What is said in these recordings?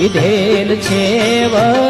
પીધેલ છે વરપૂર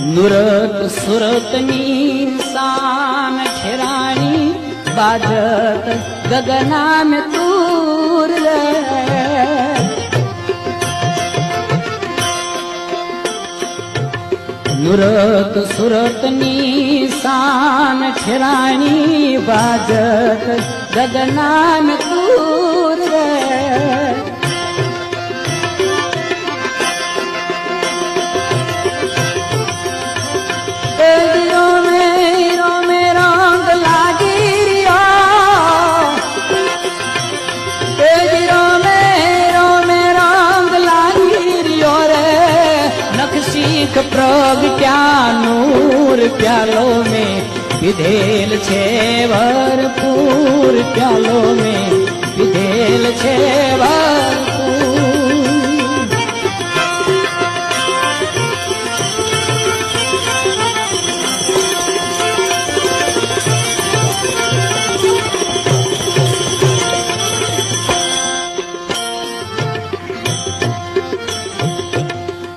नुरत सुरतनी सान खेराणी बाजत गगनाम में तूर नुरत नी सान खेराणी बाजत गगनाम में પ્રગટ્યા નૂર પ્યાલો મે? પીધેલ છે વરપૂર પ્યાલો મે? પીધેલ છે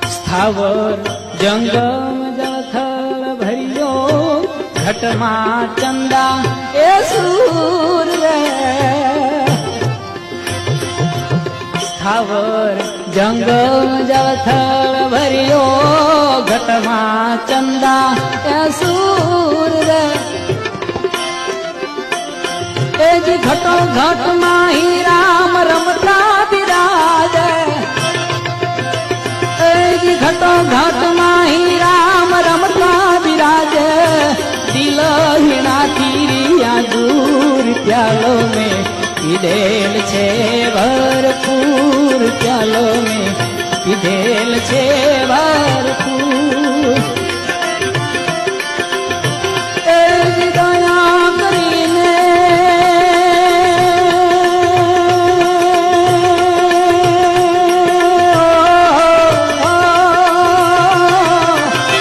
સ્થાવર જંગમ જળથળ ભર્યો ઘટમાં ચંદા એ સૂર સ્થાવર જંગમ જળથળ ભર્યો ઘટમાં ચંદા એ સૂર એ જ ઘટો ઘટમાં હી રામ રમતા બિરાજે એજ ઘટો ઘટમાં પ્યાલો મે પીધેલ છે ભરપૂર પ્યાલો મે પીધેલ છે